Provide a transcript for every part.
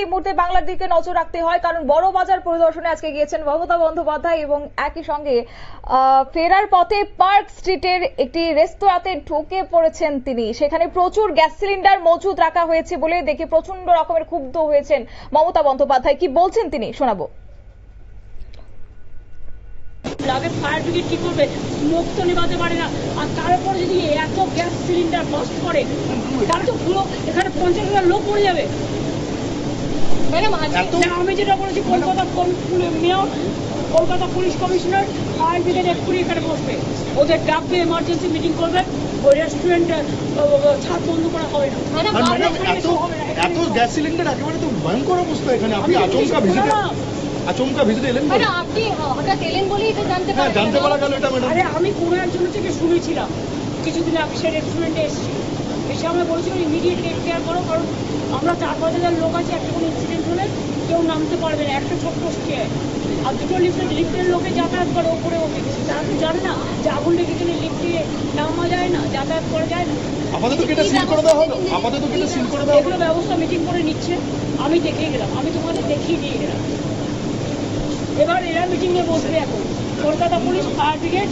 এই মুহূর্তে বাংলার দিকে নজর রাখতে হয়, কারণ বড় বাজার পরিদর্শনে আজকে গিয়েছেন মমতা বন্দ্যোপাধ্যায় এবং একই সঙ্গে ফেরার পথে পার্ক স্ট্রিটের একটি রেস্তোরাঁতে ঢুকে পড়েছেন তিনি। সেখানে প্রচুর গ্যাস সিলিন্ডার মজুদ রাখা হয়েছে বলে দেখে প্রচণ্ড রকমের ক্ষুব্ধ হয়েছেন মমতা বন্দ্যোপাধ্যায়। কি বলছেন তিনি? শোনাবো। আগে ফায়ার ব্রিগেড কি করবে? স্মোক তো নেভাতে পারে না। আর তারপরে যদি এত গ্যাস সিলিন্ডার বাস্ট করে, তাহলে তো পুরো এখানে পঞ্চাশ হাজার লোক মরে যাবে। ম্যাডাম আমি যেটা বলেছি Kolkata mayor Kolkata police commissioner fire brigade এক্ষুনি এখানে বসবে। ওদের ডাকবে এমার্জেন্সি মিটিং করবে। ওই রেস্টুরেন্ট ছাদ বন্ধ করা হবে না। এত এত গ্যাস সিলিন্ডার একেবারে তো ভয়ঙ্কর অবস্থা এখানে। আপনি আমি আচমকা ভিজিটে আচমকা ভিজিটে এলেন তো আপনি হঠাৎ এলেন বলেই এটা জানতে পারলেন জানতে পারা গেল এটা ম্যাডাম। আরে আমি কোনো একজনের থেকে শুনেছিলাম। কিছুদিন আগে সে রেস্টুরেন্টে এসেছি এসে আমরা বলেছিল ইমিডিয়েট টেক কেয়ার করো কারণ আমরা চার পাঁচ হাজার লোক আছি একটা কোনো ইনসিডেন্ট হলে কেউ নামতে পারবে না একটা ছোট্ট স্টেয়ার আর দুটো লিফটের লিফটের লোকে যাতায়াত করে ওপরে ওঠে। তারা তো জানে না যে আগুন লেগে গেলে লিফটে নামা যায় না যাতায়াত করা যায় না। আপাতত এটা সিল করে দেওয়া হলো? আপাতত এটা সিল করে দেওয়া হলো? এগুলো ব্যবস্থা মিটিং করে নিচ্ছে। আমি দেখে গেলাম। আমি তোমাদের দেখিয়ে দিয়ে গেলাম। এবার এরা মিটিংয়ে বসবে এখন। কলকাতা পুলিশ ফায়ার ব্রিগেড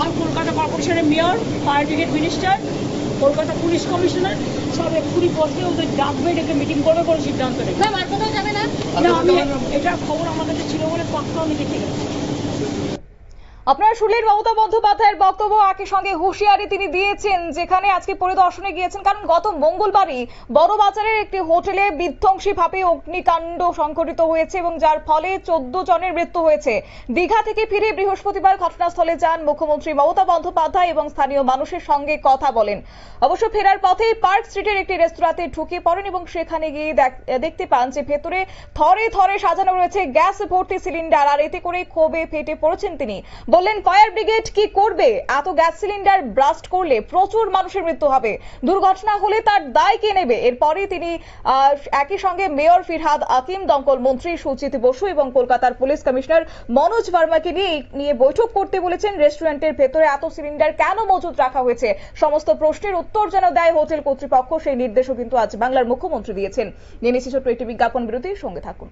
আর কলকাতা কর্পোরেশনের mayor fire brigade minister Kolkata police commissioner সব এক্ষুনি বসে ওদের ডাকবে ডেকে মিটিং করবে করে সিদ্ধান্ত নেবে। আর কোথাও যাবে না? আমি এটা খবর আমার কাছে ছিল বলে পাক্কা আমি দেখে গেলাম আপনারা শুনলেন মমতা বন্দ্যোপাধ্যায়ের বক্তব্য। একই সঙ্গে হুঁশিয়ারি তিনি দিয়েছেন, যেখানে আজকে পরিদর্শনে গিয়েছেন। কারণ গত মঙ্গলবারই বড় বাজারের একটি হোটেলে বিধ্বংসী ভাবে অগ্নিকাণ্ড সংঘটিত হয়েছে এবং যার ফলে চোদ্দ জনের মৃত্যু হয়েছে। দীঘা থেকে ফিরে বৃহস্পতিবার ঘটনাস্থলে যান মুখ্যমন্ত্রী মমতা বন্দ্যোপাধ্যায় এবং স্থানীয় মানুষের সঙ্গে কথা বলেন। অবশ্য ফেরার পথে পার্ক স্ট্রিটের একটি রেস্তোরাঁতে ঢুকে পড়েন এবং সেখানে গিয়ে দেখ- দেখতে পান যে ভেতরে থরে থরে সাজানো রয়েছে গ্যাস ভর্তি সিলিন্ডার, আর এতে করে ক্ষোভে ফেটে পড়েছেন তিনি। বললেন, ফায়ার ব্রিগেড কি করবে? এত গ্যাস সিলিন্ডার ব্লাস্ট করলে প্রচুর মানুষের মৃত্যু হবে। দুর্ঘটনা হলে তার দায় কে নেবে? এরপরে তিনি একই সঙ্গে মেয়র ফিরহাদ আকিম, দমকল মন্ত্রী সুচিত বসু এবং কলকাতার পুলিশ কমিশনার মনোজ ভার্মাকে নিয়ে নিয়ে বৈঠক করতে বলেছেন রেস্টুরেন্টের ভেতরে এত সিলিন্ডার কেন মজুত রাখা হয়েছে? সমস্ত প্রশ্নের উত্তর যেন দেয় হোটেল কর্তৃপক্ষ, সেই নির্দেশও কিন্তু আজ বাংলার মুখ্যমন্ত্রী দিয়েছেন। নিয়ে ছোট্ট একটি বিজ্ঞাপন বিরতির সঙ্গে থাকুন।